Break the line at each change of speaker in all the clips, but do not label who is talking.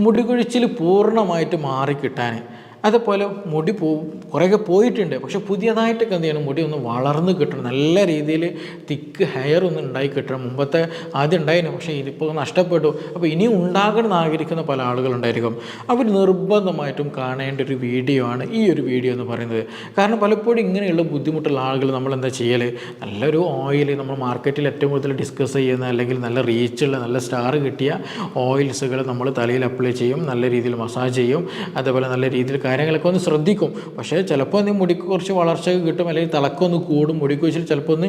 മുടി കൊഴിച്ചിൽ പൂർണമായിട്ട് മാറിക്കിട്ടാൻ അതുപോലെ മുടി പോ കുറേയൊക്കെ പോയിട്ടുണ്ട്. പക്ഷെ പുതിയതായിട്ടൊക്കെ എന്ത് ചെയ്യണം? മുടി ഒന്ന് വളർന്ന് കിട്ടണം. നല്ല രീതിയിൽ തിക്ക് ഹെയർ ഒന്ന് ഉണ്ടായി കിട്ടണം. മുമ്പത്തെ ആദ്യം ഉണ്ടായിരുന്നു. പക്ഷേ ഇതിപ്പോൾ നഷ്ടപ്പെട്ടു. അപ്പോൾ ഇനിയും ഉണ്ടാകണം എന്ന് ആഗ്രഹിക്കുന്ന പല ആളുകളുണ്ടായിരിക്കും. അവർ നിർബന്ധമായിട്ടും കാണേണ്ട ഒരു വീഡിയോ ആണ് ഈ ഒരു വീഡിയോ എന്ന് പറയുന്നത്. കാരണം പലപ്പോഴും ഇങ്ങനെയുള്ള ബുദ്ധിമുട്ടുള്ള ആളുകൾ നമ്മൾ എന്താ ചെയ്യൽ നല്ലൊരു ഓയിൽ നമ്മൾ മാർക്കറ്റിൽ ഏറ്റവും കൂടുതൽ ഡിസ്കസ് ചെയ്യുന്ന അല്ലെങ്കിൽ നല്ല റീച്ചുള്ള നല്ല സ്റ്റാർ കിട്ടിയ ഓയിൽസുകൾ നമ്മൾ തലയിൽ അപ്ലൈ ചെയ്യും. നല്ല രീതിയിൽ മസാജ് ചെയ്യും. അതേപോലെ നല്ല രീതിയിൽ കാര്യങ്ങളൊക്കെ ഒന്ന് ശ്രദ്ധിക്കും. പക്ഷേ ചിലപ്പോൾ ഒന്ന് മുടിക്ക് കുറച്ച് വളർച്ച കിട്ടും അല്ലെങ്കിൽ തിളക്കമൊന്ന് കൂടും മുടിക്ക് വെച്ചിട്ട് ചിലപ്പോൾ ഒന്ന്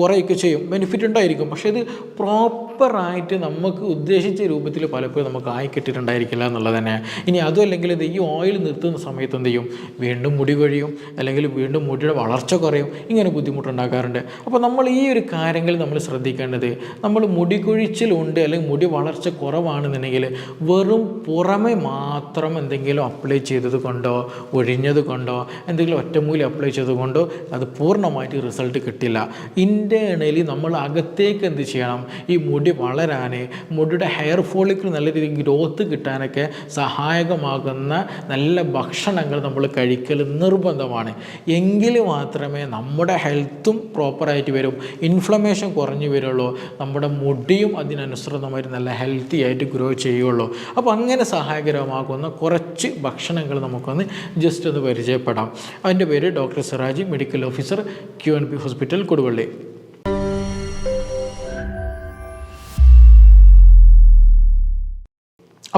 കുറയൊക്കെ ചെയ്യും. ബെനിഫിറ്റ് ഉണ്ടായിരിക്കും. പക്ഷേ ഇത് പ്രോപ്പറായിട്ട് നമുക്ക് ഉദ്ദേശിച്ച രൂപത്തിൽ പലപ്പോഴും നമുക്ക് ആയി കിട്ടിയിട്ടുണ്ടായിരിക്കില്ല എന്നുള്ളത് തന്നെയാണ് ഇനി അതും അല്ലെങ്കിൽ ഇത് ഈ ഓയിൽ നിർത്തുന്ന സമയത്ത് എന്ത് ചെയ്യും? വീണ്ടും മുടി കൊഴിയും അല്ലെങ്കിൽ വീണ്ടും മുടിയുടെ വളർച്ച കുറയും. ഇങ്ങനെ ബുദ്ധിമുട്ടുണ്ടാക്കാറുണ്ട്. അപ്പോൾ നമ്മൾ ഈ ഒരു കാര്യങ്ങൾ നമ്മൾ ശ്രദ്ധിക്കേണ്ടത് നമ്മൾ മുടി കൊഴിച്ചിലുണ്ട് അല്ലെങ്കിൽ മുടി വളർച്ച കുറവാണെന്നുണ്ടെങ്കിൽ വെറും പുറമെ മാത്രം എന്തെങ്കിലും അപ്ലൈ ചെയ്തത് കൊണ്ടോ ഒഴിഞ്ഞത് കൊണ്ടോ എന്തെങ്കിലും ഒറ്റമൂലി അപ്ലൈ ചെയ്തത് കൊണ്ടോ അത് പൂർണമായിട്ട് റിസൾട്ട് കിട്ടില്ല. ഇന്റേണലി നമ്മൾ അകത്തേക്ക് എന്ത് ചെയ്യണം? ഈ മുടി വളരാൻ മുടിയുടെ ഹെയർ ഫോളിക്കിൾ നല്ല രീതിയിൽ ഗ്രോത്ത് കിട്ടാനൊക്കെ സഹായകമാകുന്ന നല്ല ഭക്ഷണങ്ങൾ നമ്മൾ കഴിക്കൽ നിർബന്ധമാണ്. എങ്കിൽ മാത്രമേ നമ്മുടെ ഹെൽത്തും പ്രോപ്പറായിട്ട് വരും. ഇൻഫ്ലമേഷൻ കുറഞ്ഞു വരുള്ളൂ. നമ്മുടെ മുടിയും അതിനനുസൃതമായി നല്ല ഹെൽത്തി ആയിട്ട് ഗ്രോ ചെയ്യുള്ളൂ. അപ്പോൾ അങ്ങനെ സഹായകരമാകുന്ന കുറച്ച് ഭക്ഷണങ്ങൾ നമുക്കൊന്ന് ജസ്റ്റ് ഒന്ന് പരിചയപ്പെടാം. അതിന്റെ പേര് doctor Siraji medical officer Q N P hospital Koduvally.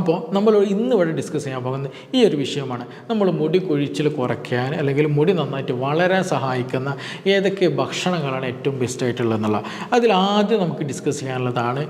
അപ്പോൾ നമ്മൾ ഇന്ന് ഇവിടെ ഡിസ്കസ് ചെയ്യാൻ പോകുന്നത് ഈ ഒരു വിഷയമാണ്. നമ്മൾ മുടി കൊഴിച്ചിൽ കുറയ്ക്കാൻ അല്ലെങ്കിൽ മുടി നന്നായിട്ട് വളരാൻ സഹായിക്കുന്ന ഏതൊക്കെ ഭക്ഷണങ്ങളാണ് ഏറ്റവും ബെസ്റ്റ് ആയിട്ടുള്ളതെന്നുള്ള അതിൽ ആദ്യം നമുക്ക് ഡിസ്കസ് ചെയ്യാനുള്ളതാണ്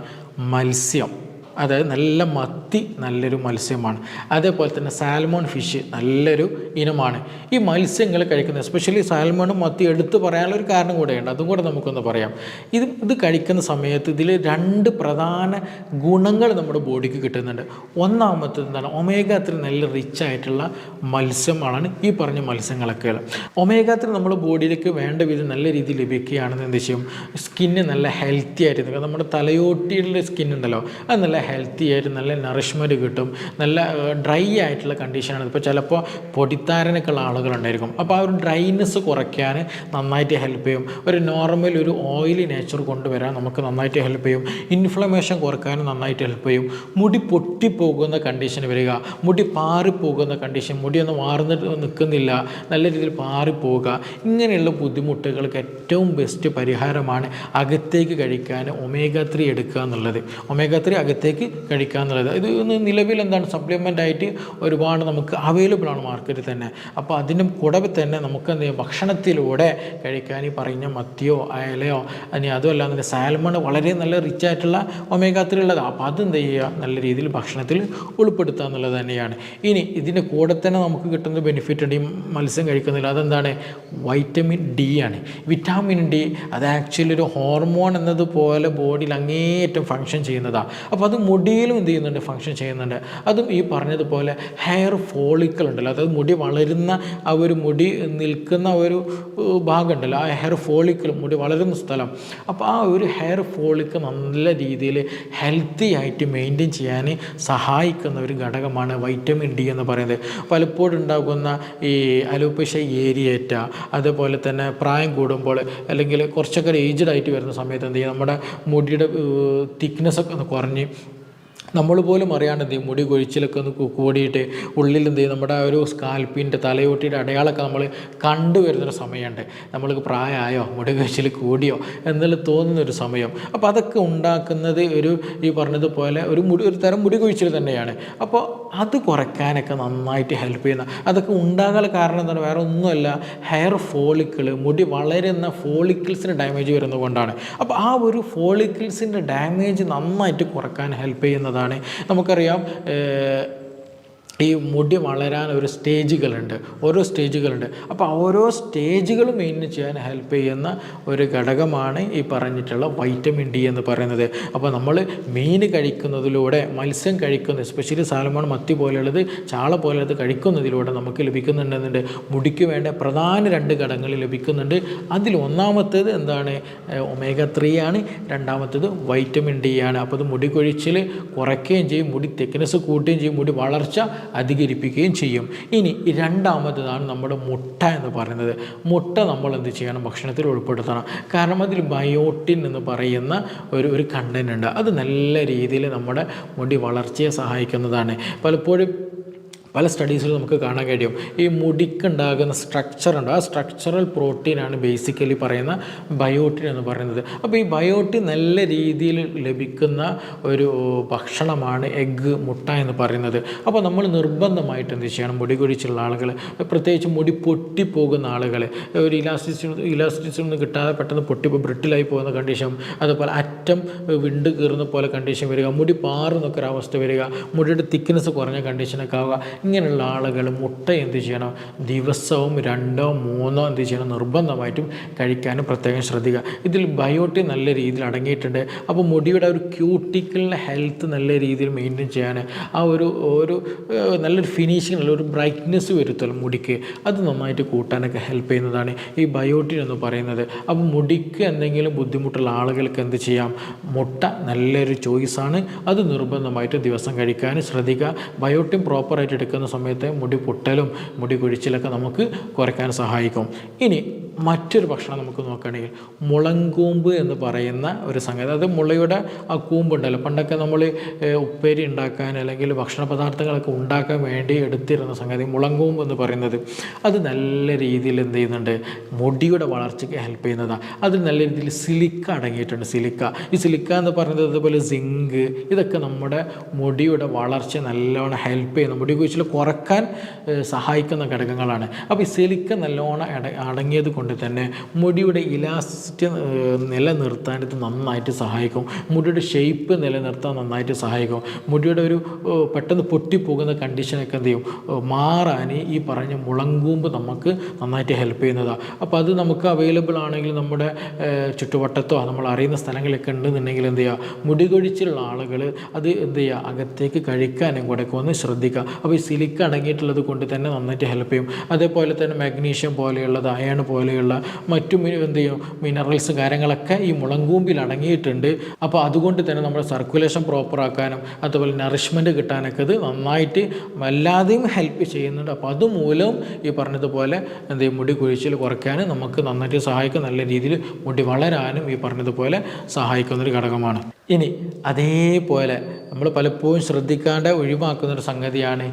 മത്സ്യം. അതായത് നല്ല മത്തി നല്ലൊരു മത്സ്യമാണ്. അതേപോലെ തന്നെ സാൽമോൺ ഫിഷ് നല്ലൊരു ഇനമാണ്. ഈ മത്സ്യങ്ങൾ കഴിക്കുന്ന എസ്പെഷ്യലി സാൽമോണും മത്തി എടുത്തു പറയാനുള്ള ഒരു കാരണം കൂടെയുണ്ട്. അതും കൂടെ നമുക്കൊന്ന് പറയാം. ഇത് ഇത് കഴിക്കുന്ന സമയത്ത് ഇതിൽ രണ്ട് പ്രധാന ഗുണങ്ങൾ നമ്മുടെ ബോഡിക്ക് കിട്ടുന്നുണ്ട്. ഒന്നാമത്തത് എന്താണ്? ഒമേഗ നല്ല റിച്ച് ആയിട്ടുള്ള മത്സ്യമാണ് ഈ പറഞ്ഞ മത്സ്യങ്ങളൊക്കെ ഒമേഗ ത്രീ നമ്മുടെ ബോഡിയിലേക്ക് വേണ്ട വിധം നല്ല രീതിയിൽ ലഭിക്കുകയാണെന്ന് എന്ത് ചെയ്യും? സ്കിന്ന് നല്ല ഹെൽത്തി ആയിട്ട് നമ്മുടെ തലയോട്ടിയുടെ സ്കിന്നുണ്ടല്ലോ അത് നല്ല ഹെൽത്തി ആയിട്ട് നല്ല നറിഷ്മെന്റ് കിട്ടും. നല്ല ഡ്രൈ ആയിട്ടുള്ള കണ്ടീഷനാണ് ഇപ്പോൾ ചിലപ്പോൾ പൊടിത്താരനൊക്കെ ഉള്ള ആളുകളുണ്ടായിരിക്കും. അപ്പോൾ ആ ഒരു ഡ്രൈനെസ് കുറയ്ക്കാൻ നന്നായിട്ട് ഹെൽപ്പ് ചെയ്യും. ഒരു നോർമൽ ഒരു ഓയിലി നേച്ചർ കൊണ്ടുവരാൻ നമുക്ക് നന്നായിട്ട് ഹെൽപ്പ് ചെയ്യും. ഇൻഫ്ലമേഷൻ കുറയ്ക്കാനും നന്നായിട്ട് ഹെൽപ്പ് ചെയ്യും. മുടി പൊട്ടിപ്പോകുന്ന കണ്ടീഷൻ വരിക. മുടി പാറിപ്പോകുന്ന കണ്ടീഷൻ മുടിയൊന്നും മാറുന്നിട്ട് നിൽക്കുന്നില്ല നല്ല രീതിയിൽ പാറിപ്പോവുക ഇങ്ങനെയുള്ള ബുദ്ധിമുട്ടുകൾക്ക് ഏറ്റവും ബെസ്റ്റ് പരിഹാരമാണ് അകത്തേക്ക് കഴിക്കാൻ ഒമേഗ ത്രീ എടുക്കുക എന്നുള്ളത്. ഒമേഗ ത്രീ അകത്തേക്ക് കഴിക്കുക എന്നുള്ളത്. ഇത് ഇന്ന് നിലവിൽ എന്താണ് സപ്ലിമെന്റ് ആയിട്ട് ഒരുപാട് നമുക്ക് അവൈലബിൾ ആണ് മാർക്കറ്റിൽ തന്നെ. അപ്പോൾ അതിനും കൂടെ തന്നെ നമുക്ക് എന്ത് ചെയ്യാം? ഭക്ഷണത്തിലൂടെ കഴിക്കാൻ ഈ പറഞ്ഞ മത്തിയോ അയലയോ ഇനി അതുമല്ല തന്നെ സാൽമൺ വളരെ നല്ല റിച്ച് ആയിട്ടുള്ള ഒമേഗ ത്രീ ഉള്ളത്. അപ്പോൾ അതെന്ത് ചെയ്യുക? നല്ല രീതിയിൽ ഭക്ഷണത്തിൽ ഉൾപ്പെടുത്തുക എന്നുള്ളത് തന്നെയാണ്. ഇനി ഇതിന്റെ കൂടെ തന്നെ നമുക്ക് കിട്ടുന്ന ബെനിഫിറ്റ് ഉണ്ട്. ഈ മത്സ്യം കഴിക്കുന്നില്ല അതെന്താണ്? വൈറ്റമിൻ ഡി ആണ്. വിറ്റാമിൻ ഡി അത് ആക്ച്വലി ഒരു ഹോർമോൺ എന്നതുപോലെ ബോഡിയിൽ അങ്ങേയറ്റം ഫങ്ഷൻ ചെയ്യുന്നതാണ് അപ്പോൾ അത് മുടിയിലും എന്ത് ചെയ്യുന്നുണ്ട് ഫങ്ഷൻ ചെയ്യുന്നുണ്ട്. അതും ഈ പറഞ്ഞതുപോലെ ഹെയർ ഫോളിക്കൾ ഉണ്ടല്ലോ. അതായത് മുടി വളരുന്ന ആ ഒരു മുടി നിൽക്കുന്ന ഒരു ഭാഗം ഭാഗമുണ്ടല്ലോ. ആ ഹെയർ ഫോളിക്കിൾ മുടി വളരുന്ന സ്ഥലം. അപ്പോൾ ആ ഒരു ഹെയർ ഫോളിക്ക് നല്ല രീതിയിൽ ഹെൽത്തി ആയിട്ട് മെയിന്റെയിൻ ചെയ്യാൻ സഹായിക്കുന്ന ഒരു ഘടകമാണ് വൈറ്റമിൻ ഡി എന്ന് പറയുന്നത്. പലപ്പോഴും ഉണ്ടാകുന്ന ഈ അലോപേഷ്യ ഏരിയേറ്റ അതുപോലെ തന്നെ പ്രായം കൂടുമ്പോൾ അല്ലെങ്കിൽ കുറച്ചൊക്കെ ഏജ്ഡ് ആയിട്ട് വരുന്ന സമയത്ത് എന്ത് ചെയ്യുക നമ്മുടെ മുടിയുടെ തിക്നെസ് ഒക്കെ ഒന്ന് കുറഞ്ഞ് നമ്മൾ പോലും അറിയാണ്ട് എന്ത് ചെയ്യും? മുടി കൊഴിച്ചിലൊക്കെ ഒന്ന് കൂടിയിട്ട് ഉള്ളിൽ എന്ത് ചെയ്യും? നമ്മുടെ ആ ഒരു സ്കാൽപ്പിന്റെ തലയോട്ടിയുടെ അടയാളമൊക്കെ നമ്മൾ കണ്ടുവരുന്നൊരു സമയമുണ്ട്. നമ്മൾക്ക് പ്രായമായോ? മുടി കൊഴിച്ചിൽ കൂടിയോ? എന്നുള്ള തോന്നുന്നൊരു സമയം. അപ്പോൾ അതൊക്കെ ഉണ്ടാക്കുന്നത് ഒരു ഈ പറഞ്ഞതുപോലെ ഒരു മുടി ഒരു തരം മുടി കൊഴിച്ചിൽ തന്നെയാണ്. അപ്പോൾ അത് കുറയ്ക്കാനൊക്കെ നന്നായിട്ട് ഹെൽപ്പ് ചെയ്യുന്ന അതൊക്കെ ഉണ്ടാകാൻ കാരണം എന്താണ്? വേറെ ഒന്നുമല്ല ഹെയർ ഫോളിക്കിൾ മുടി വളരുന്ന ഫോളിക്കിൾസിന് ഡാമേജ് വരുന്നത് കൊണ്ടാണ്. അപ്പോൾ ആ ഒരു ഫോളിക്കിൾസിന്റെ ഡാമേജ് നന്നായിട്ട് കുറയ്ക്കാൻ ഹെൽപ്പ് ചെയ്യുന്നതാണ് നമുക്കറിയാം ഈ മുടി വളരാൻ ഒരു സ്റ്റേജുകളുണ്ട് ഓരോ സ്റ്റേജുകളുണ്ട്. അപ്പോൾ ഓരോ സ്റ്റേജുകൾ മെയിൻ ചെയ്യാൻ ഹെൽപ്പ് ചെയ്യുന്ന ഒരു ഘടകമാണ് ഈ പറഞ്ഞിട്ടുള്ള വൈറ്റമിൻ ഡി എന്ന് പറയുന്നത്. അപ്പോൾ നമ്മൾ മീൻ കഴിക്കുന്നതിലൂടെ മത്സ്യം കഴിക്കുന്ന എസ്പെഷ്യലി സാലമോൺ മത്തി പോലെയുള്ളത് ചാള പോലെയുള്ളത് കഴിക്കുന്നതിലൂടെ നമുക്ക് ലഭിക്കുന്നുണ്ടെന്നുണ്ട്. മുടിക്ക് വേണ്ട പ്രധാന രണ്ട് ഘടകങ്ങൾ ലഭിക്കുന്നുണ്ട്. അതിൽ ഒന്നാമത്തേത് എന്താണ്? ഒമേഗ ത്രീ ആണ്. രണ്ടാമത്തേത് വൈറ്റമിൻ ഡി ആണ്. അപ്പോൾ അത് മുടി കൊഴിച്ചിൽ കുറയ്ക്കുകയും ചെയ്യും മുടി തിക്നെസ് കൂട്ടുകയും ചെയ്യും മുടി വളർച്ച അധികരിപ്പിക്കുകയും ചെയ്യും. ഇനി രണ്ടാമത്തതാണ് നമ്മുടെ മുട്ട എന്ന് പറയുന്നത്. മുട്ട നമ്മൾ എന്ത് ചെയ്യണം? ഭക്ഷണത്തിൽ ഉൾപ്പെടുത്തണം. കാരണം അതിൽ ബയോട്ടിൻ എന്ന് പറയുന്ന ഒരു ഒരു കണ്ടന്റ് ഉണ്ട്. അത് നല്ല രീതിയിൽ നമ്മുടെ മുടി വളർച്ചയെ സഹായിക്കുന്നതാണ്. പലപ്പോഴും പല സ്റ്റഡീസിലും നമുക്ക് കാണാൻ കഴിയും. ഈ മുടിക്കുണ്ടാകുന്ന സ്ട്രക്ചർ ഉണ്ട്. ആ സ്ട്രക്ചറൽ പ്രോട്ടീനാണ് ബേസിക്കലി പറയുന്ന ബയോട്ടിൻ എന്ന് പറയുന്നത്. അപ്പോൾ ഈ ബയോട്ടിൻ നല്ല രീതിയിൽ ലഭിക്കുന്ന ഒരു ഭക്ഷണമാണ് എഗ്ഗ് മുട്ട എന്ന് പറയുന്നത്. അപ്പോൾ നമ്മൾ നിർബന്ധമായിട്ട് എന്ത് ചെയ്യണം? മുടി കുഴിച്ചുള്ള ആളുകൾ പ്രത്യേകിച്ച് മുടി പൊട്ടിപ്പോകുന്ന ആളുകൾ ഒരു ഇലാസ്റ്റിസിറ്റി ഇലാസ്റ്റിസിറ്റി ഒന്നും കിട്ടാതെ പെട്ടെന്ന് പൊട്ടി ബ്രിട്ടിലായി പോകുന്ന കണ്ടീഷൻ അതുപോലെ അറ്റം വിണ്ട് കീറുന്ന പോലെ കണ്ടീഷൻ വരിക മുടി പാറുന്നൊക്കെ ഒരു അവസ്ഥ വരിക മുടിയുടെ തിക്നെസ് കുറഞ്ഞ കണ്ടീഷനൊക്കെ ആവുക ഇങ്ങനെയുള്ള ആളുകൾ മുട്ട എന്ത് ചെയ്യണം? ദിവസവും രണ്ടോ മൂന്നോ എന്ത് ചെയ്യണം? നിർബന്ധമായിട്ടും കഴിക്കാനും പ്രത്യേകം ശ്രദ്ധിക്കുക. ഇതിൽ ബയോട്ടിൻ നല്ല രീതിയിൽ അടങ്ങിയിട്ടുണ്ട്. അപ്പോൾ മുടിയുടെ ഒരു ക്യൂട്ടിക്കലിന്റെ ഹെൽത്ത് നല്ല രീതിയിൽ മെയിന്റെയിൻ ചെയ്യാൻ ആ ഒരു ഒരു നല്ലൊരു ഫിനിഷിങ് നല്ല ഒരു ബ്രൈറ്റ്നെസ് വരുത്തല്ലോ മുടിക്ക്. അത് നന്നായിട്ട് കൂട്ടാനൊക്കെ ഹെൽപ്പ് ചെയ്യുന്നതാണ് ഈ ബയോട്ടിൻ എന്ന് പറയുന്നത്. അപ്പോൾ മുടിക്ക് എന്തെങ്കിലും ബുദ്ധിമുട്ടുള്ള ആളുകൾക്ക് എന്ത് ചെയ്യാം? മുട്ട നല്ലൊരു ചോയ്സാണ് അത് നിർബന്ധമായിട്ട് ദിവസം കഴിക്കാൻ ശ്രദ്ധിക്കുക. ബയോട്ടിൻ പ്രോപ്പറായിട്ട് എടുക്കുന്ന സമയത്ത് മുടി പൊട്ടലും മുടി കൊഴിച്ചിലൊക്കെ നമുക്ക് കുറയ്ക്കാൻ സഹായിക്കും. ഇനി മറ്റൊരു ഭക്ഷണം നമുക്ക് നോക്കുകയാണെങ്കിൽ മുളങ്കൂമ്പ് എന്ന് പറയുന്ന ഒരു സംഗതി. അത് മുളയുടെ ആ കൂമ്പുണ്ടല്ലോ. പണ്ടൊക്കെ നമ്മൾ ഉപ്പേരി ഉണ്ടാക്കാൻ അല്ലെങ്കിൽ ഭക്ഷണ പദാർത്ഥങ്ങളൊക്കെ ഉണ്ടാക്കാൻ വേണ്ടി എടുത്തിരുന്ന സംഗതി മുളങ്കൂമ്പ് എന്ന് പറയുന്നത്. അത് നല്ല രീതിയിൽ എന്ത് ചെയ്യുന്നുണ്ട്? മുടിയുടെ വളർച്ചയ്ക്ക് ഹെൽപ്പ് ചെയ്യുന്നതാണ് അതിൽ നല്ല രീതിയിൽ സിലിക്ക അടങ്ങിയിട്ടുണ്ട് സിലിക്ക. ഈ സിലിക്ക എന്ന് പറയുന്നത് അതുപോലെ സിങ്ക് ഇതൊക്കെ നമ്മുടെ മുടിയുടെ വളർച്ച നല്ലോണം ഹെൽപ്പ് ചെയ്യുന്നു. മുടി കുഴിച്ചിൽ കുറയ്ക്കാൻ സഹായിക്കുന്ന ഘടകങ്ങളാണ്. അപ്പോൾ ഈ സിലിക്ക നല്ലോണം അടങ്ങിയത് കൊണ്ട് തന്നെ മുടിയുടെ ഇലാസ്റ്റി നിലനിർത്താൻ ഇത് നന്നായിട്ട് സഹായിക്കും. മുടിയുടെ ഷേപ്പ് നിലനിർത്താൻ നന്നായിട്ട് സഹായിക്കും. മുടിയുടെ ഒരു പെട്ടെന്ന് പൊട്ടിപ്പോകുന്ന കണ്ടീഷനൊക്കെ എന്ത് ചെയ്യും? മാറാൻ ഈ പറഞ്ഞ മുളങ്കൂമ്പ് നമുക്ക് നന്നായിട്ട് ഹെൽപ്പ് ചെയ്യുന്നതാണ് അപ്പോൾ അത് നമുക്ക് അവൈലബിൾ ആണെങ്കിൽ നമ്മുടെ ചുറ്റുവട്ടത്തോ നമ്മൾ അറിയുന്ന സ്ഥലങ്ങളൊക്കെ ഉണ്ടെന്നുണ്ടെങ്കിൽ എന്ത് ചെയ്യുക മുടി കൊഴിച്ചിലുള്ള ആളുകൾ അത് എന്ത് ചെയ്യുക അകത്തേക്ക് കഴിക്കാനും കൂടെ ഒന്ന് ശ്രദ്ധിക്കുക. അപ്പോൾ ഈ സിലിക്ക അടങ്ങിയിട്ടുള്ളത് കൊണ്ട് തന്നെ നന്നായിട്ട് ഹെൽപ്പ് ചെയ്യും. അതേപോലെ തന്നെ മാഗ്നീഷ്യം പോലെയുള്ളത് അയൺ പോലെയുള്ള മറ്റു എന്ത് ചെയ്യും മിനറൽസ് കാര്യങ്ങളൊക്കെ ഈ മുളങ്കൂമ്പിൽ അടങ്ങിയിട്ടുണ്ട്. അപ്പോൾ അതുകൊണ്ട് തന്നെ നമ്മുടെ സർക്കുലേഷൻ പ്രോപ്പറാക്കാനും അതുപോലെ നറിഷ്മെന്റ് കിട്ടാനൊക്കെ ഇത് നന്നായിട്ട് വല്ലാതെയും ഹെൽപ്പ് ചെയ്യുന്നുണ്ട്. അപ്പോൾ അതുമൂലം ഈ പറഞ്ഞതുപോലെ എന്ത് ചെയ്യും മുടി കുഴിച്ചിൽ കുറയ്ക്കാനും നമുക്ക് നന്നായിട്ട് സഹായിക്കും നല്ല രീതിയിൽ മുടി വളരാനും ഈ പറഞ്ഞതുപോലെ സഹായിക്കുന്നൊരു ഘടകമാണ്. ഇനി അതേപോലെ നമ്മൾ പലപ്പോഴും ശ്രദ്ധിക്കാണ്ട് ഒഴിവാക്കുന്നൊരു സംഗതിയാണ്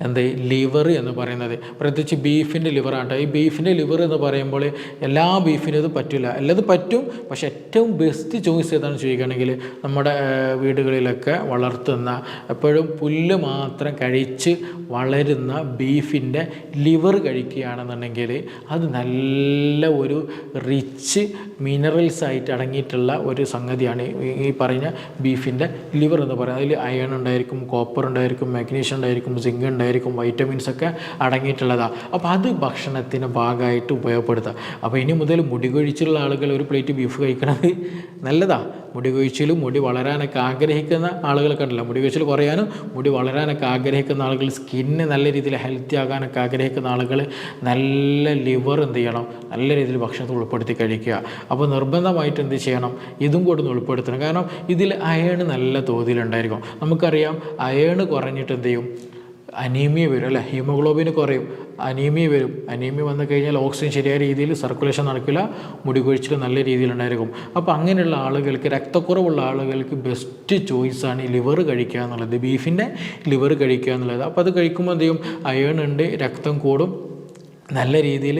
എന്ത് ലിവർ എന്ന് പറയുന്നത്. പ്രത്യേകിച്ച് ബീഫിന്റെ ലിവറാണ് ഈ ബീഫിന്റെ ലിവർ എന്ന് പറയുമ്പോൾ എല്ലാ ബീഫിനും ഇത് പറ്റില്ല. അല്ലത് പറ്റും പക്ഷേ ഏറ്റവും ബെസ്റ്റ് ചോയ്സ് ഏതാണെന്ന് ചോദിക്കുകയാണെങ്കിൽ നമ്മുടെ വീടുകളിലൊക്കെ വളർത്തുന്ന എപ്പോഴും പുല്ല് മാത്രം കഴിച്ച് വളരുന്ന ബീഫിന്റെ ലിവർ കഴിക്കുകയാണെന്നുണ്ടെങ്കിൽ അത് നല്ല ഒരു റിച്ച് മിനറൽസ് ആയിട്ട് അടങ്ങിയിട്ടുള്ള ഒരു സംഗതിയാണ് ഈ പറഞ്ഞ ബീഫിന്റെ ലിവർ എന്ന് പറയുന്നത്. അതിൽ അയൺ ഉണ്ടായിരിക്കും കോപ്പർ ഉണ്ടായിരിക്കും മാഗ്നീഷ്യം ഉണ്ടായിരിക്കും സിങ്ക് ഉണ്ടായിരിക്കും. ഉണ്ടായിരിക്കും വൈറ്റമിൻസ് ഒക്കെ അടങ്ങിയിട്ടുള്ളതാണ് അപ്പോൾ അത് ഭക്ഷണത്തിന് ഭാഗമായിട്ട് ഉപയോഗപ്പെടുത്തുക അപ്പോൾ ഇനി മുതൽ മുടി കൊഴിച്ചുള്ള ആളുകൾ ഒരു പ്ലേറ്റ് ബീഫ് കഴിക്കണത് നല്ലതാണ് മുടി കൊഴിച്ചിലും മുടി വളരാനൊക്കെ ആഗ്രഹിക്കുന്ന ആളുകളൊക്കെ ഉണ്ടല്ലോ. മുടി കൊഴിച്ചിൽ കുറയാനും മുടി വളരാനൊക്കെ ആഗ്രഹിക്കുന്ന ആളുകൾ സ്കിന്ന് നല്ല രീതിയിൽ ഹെൽത്തി ആകാനൊക്കെ ആഗ്രഹിക്കുന്ന ആളുകൾ നല്ല ലിവർ എന്ത് ചെയ്യണം? നല്ല രീതിയിൽ ഭക്ഷണത്തിൽ ഉൾപ്പെടുത്തി കഴിക്കുക. അപ്പോൾ നിർബന്ധമായിട്ട് എന്ത് ചെയ്യണം? ഇതും കൂടെ ഒന്ന് ഉൾപ്പെടുത്തണം. കാരണം ഇതിൽ അയൺ നല്ല തോതിലുണ്ടായിരിക്കും നമുക്കറിയാം അയൺ കുറഞ്ഞിട്ട് എന്ത് ചെയ്യും? അനീമിയ വരും അല്ലേ? ഹീമോഗ്ലോബിന് കുറയും. അനീമിയ വരും. അനീമിയ വന്നു കഴിഞ്ഞാൽ ഓക്സിജൻ ശരിയായ രീതിയിൽ സർക്കുലേഷൻ നടക്കില്ല. മുടി കൊഴിച്ചിൽ നല്ല രീതിയിലുണ്ടായിരിക്കും അപ്പോൾ അങ്ങനെയുള്ള ആളുകൾക്ക് രക്തക്കുറവുള്ള ആളുകൾക്ക് ബെസ്റ്റ് ചോയ്സാണ് ഈ ലിവർ കഴിക്കുക എന്നുള്ളത്. ബീഫിന്റെ ലിവർ കഴിക്കുക എന്നുള്ളത്. അപ്പോൾ അത് കഴിക്കുമ്പോൾ എന്ത് ചെയ്യും? അയൺ ഉണ്ട് രക്തം കൂടും. നല്ല രീതിയിൽ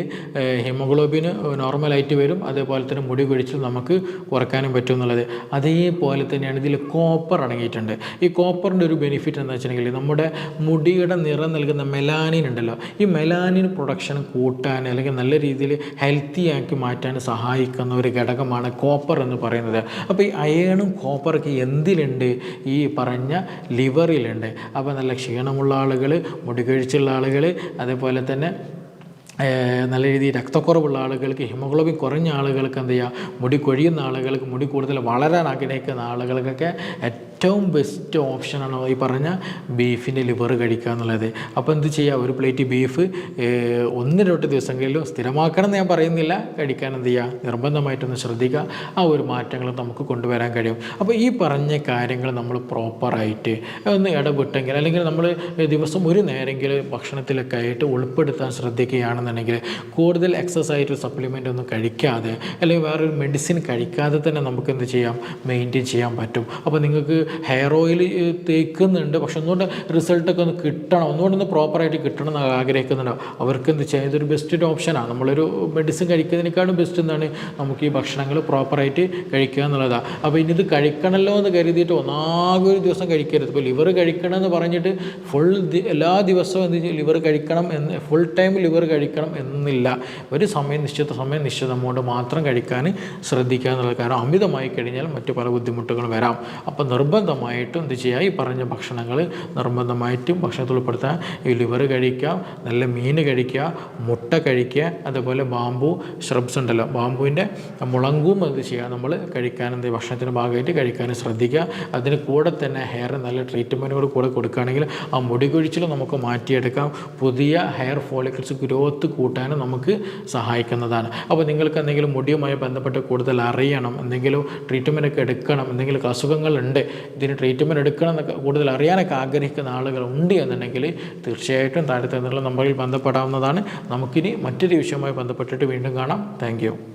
ഹീമോഗ്ലോബിന് നോർമലായിട്ട് വരും. അതേപോലെ തന്നെ മുടി കൊഴിച്ചിൽ നമുക്ക് കുറക്കാനും പറ്റും എന്നുള്ളത്. അതേപോലെ തന്നെയാണ് ഇതിൽ കോപ്പർ അടങ്ങിയിട്ടുണ്ട്. ഈ കോപ്പറിന്റെ ഒരു ബെനിഫിറ്റ് എന്താ വെച്ചിട്ടുണ്ടെങ്കിൽ നമ്മുടെ മുടിയുടെ നിറം നൽകുന്ന മെലാനിൻ ഉണ്ടല്ലോ. ഈ മെലാനിൻ പ്രൊഡക്ഷൻ കൂട്ടാൻ അല്ലെങ്കിൽ നല്ല രീതിയിൽ ഹെൽത്തി ആക്കി മാറ്റാൻ സഹായിക്കുന്ന ഒരു ഘടകമാണ് കോപ്പർ എന്ന് പറയുന്നത്. അപ്പോൾ ഈ അയേണും കോപ്പറൊക്കെ എന്തിലുണ്ട്? ഈ പറഞ്ഞ ലിവറിലുണ്ട് അപ്പോൾ നല്ല ക്ഷീണമുള്ള ആളുകൾ മുടി കഴിച്ചുള്ള ആളുകൾ അതേപോലെ തന്നെ നല്ല രീതിയിൽ രക്തക്കുറവുള്ള ആളുകൾക്ക് ഹിമോഗ്ലോബിൻ കുറഞ്ഞ ആളുകൾക്ക് എന്ത് ചെയ്യുക മുടി കൊഴിയുന്ന ആളുകൾക്ക് മുടി കൂടുതൽ വളരാൻ ആഗ്രഹിക്കുന്ന ആളുകൾക്കൊക്കെ ഏറ്റവും ബെസ്റ്റ് ഓപ്ഷനാണ് ഈ പറഞ്ഞ ബീഫിന്റെ ലിവർ കഴിക്കുക എന്നുള്ളത്. അപ്പോൾ എന്ത് ചെയ്യുക? ഒരു പ്ലേറ്റ് ബീഫ് ഒന്ന് രണ്ട് ദിവസങ്ങളിലും സ്ഥിരമാക്കണം എന്ന് ഞാൻ പറയുന്നില്ല. കഴിക്കാൻ എന്ത് ചെയ്യുക? നിർബന്ധമായിട്ടൊന്ന് ശ്രദ്ധിക്കുക. ആ ഒരു മാറ്റങ്ങൾ നമുക്ക് കൊണ്ടുവരാൻ കഴിയും. അപ്പോൾ ഈ പറഞ്ഞ കാര്യങ്ങൾ നമ്മൾ പ്രോപ്പറായിട്ട് ഒന്ന് ഇടപെട്ടെങ്കിൽ അല്ലെങ്കിൽ നമ്മൾ ദിവസം ഒരു നേരെങ്കിലും ഭക്ഷണത്തിലൊക്കെ ആയിട്ട് ഉൾപ്പെടുത്താൻ ശ്രദ്ധിക്കുകയാണെന്നുണ്ടെങ്കിൽ കൂടുതൽ എക്സസൈസ് സപ്ലിമെന്റ് ഒന്നും കഴിക്കാതെ അല്ലെങ്കിൽ വേറൊരു മെഡിസിൻ കഴിക്കാതെ തന്നെ നമുക്ക് എന്ത് ചെയ്യാം? മെയിന്റെയിൻ ചെയ്യാൻ പറ്റും. അപ്പോൾ നിങ്ങൾക്ക് ഹെയർ ഓയിൽ തേക്കുന്നുണ്ട്. പക്ഷെ ഒന്നുകൊണ്ട് റിസൾട്ടൊക്കെ ഒന്ന് കിട്ടണം. ഒന്നുകൊണ്ട് ഒന്ന് പ്രോപ്പറായിട്ട് കിട്ടണം എന്ന് ആഗ്രഹിക്കുന്നുണ്ടോ. അവർക്ക് എന്ത് ചെയ്യാം? ഇതൊരു ബെസ്റ്റ് ഓപ്ഷനാണ് നമ്മളൊരു മെഡിസിൻ കഴിക്കുന്നതിനേക്കാളും ബെസ്റ്റ് എന്താണ് നമുക്ക് ഈ ഭക്ഷണങ്ങൾ പ്രോപ്പറായിട്ട് കഴിക്കുക എന്നുള്ളതാണ് അപ്പോൾ ഇനി ഇത് കഴിക്കണമല്ലോ എന്ന് കരുതിയിട്ട് ഒന്നാകെ ഒരു ദിവസം കഴിക്കരുത്. ഇപ്പോൾ ലിവർ കഴിക്കണം എന്ന് പറഞ്ഞിട്ട് ഫുൾ എല്ലാ ദിവസവും എന്ത് ചെയ്യും? ലിവർ കഴിക്കണം എന്ന് ഫുൾ ടൈം ലിവർ കഴിക്കണം. എന്നില്ല. ഒരു സമയം നിശ്ചിത സമയം നിശ്ചിത എമൗണ്ട് മാത്രം കഴിക്കാൻ ശ്രദ്ധിക്കുക എന്നുള്ളത് കാരണം അമിതമായി കഴിഞ്ഞാൽ മറ്റു പല ബുദ്ധിമുട്ടുകളും വരാം. അപ്പോൾ നിർബന്ധമായിട്ടും എന്ത് ചെയ്യുക? ഈ പറഞ്ഞ ഭക്ഷണങ്ങൾ നിർബന്ധമായിട്ടും ഭക്ഷണത്തിൽ ഉൾപ്പെടുത്താൻ ഈ ലിവർ കഴിക്കാം നല്ല മീൻ കഴിക്കുക മുട്ട കഴിക്കുക അതുപോലെ ബാമ്പു ഷ്രബ്സ് ഉണ്ടല്ലോ. ബാമ്പുവിന്റെ മുളങ്കും എന്ത് ചെയ്യുക? നമ്മൾ കഴിക്കാൻ എന്ത് ഭക്ഷണത്തിന്റെ ഭാഗമായിട്ട് കഴിക്കാൻ ശ്രദ്ധിക്കുക. അതിന് കൂടെ തന്നെ ഹെയർ നല്ല ട്രീറ്റ്മെന്റുകൾ കൂടെ കൊടുക്കുകയാണെങ്കിൽ ആ മുടി കൊഴിച്ചിൽ നമുക്ക് മാറ്റിയെടുക്കാം. പുതിയ ഹെയർ ഫോളിക്കിൾസ് ഗ്രോത്ത് കൂട്ടാനും നമുക്ക് സഹായിക്കുന്നതാണ്. അപ്പോൾ നിങ്ങൾക്ക് എന്തെങ്കിലും മുടിയുമായി ബന്ധപ്പെട്ട് കൂടുതൽ അറിയണം എന്തെങ്കിലും ട്രീറ്റ്മെന്റ് ഒക്കെ എടുക്കണം എന്തെങ്കിലും അസുഖങ്ങളുണ്ട് ഇതിന് ട്രീറ്റ്മെന്റ് എടുക്കണം എന്നൊക്കെ കൂടുതൽ അറിയാനൊക്കെ ആഗ്രഹിക്കുന്ന ആളുകൾ ഉണ്ട് എന്നുണ്ടെങ്കിൽ തീർച്ചയായിട്ടും താഴത്തെ നിന്നുള്ള നമ്പറിൽ ബന്ധപ്പെടാവുന്നതാണ്. നമുക്കിനി മറ്റൊരു വിഷയവുമായി ബന്ധപ്പെട്ടിട്ട് വീണ്ടും കാണാം. താങ്ക്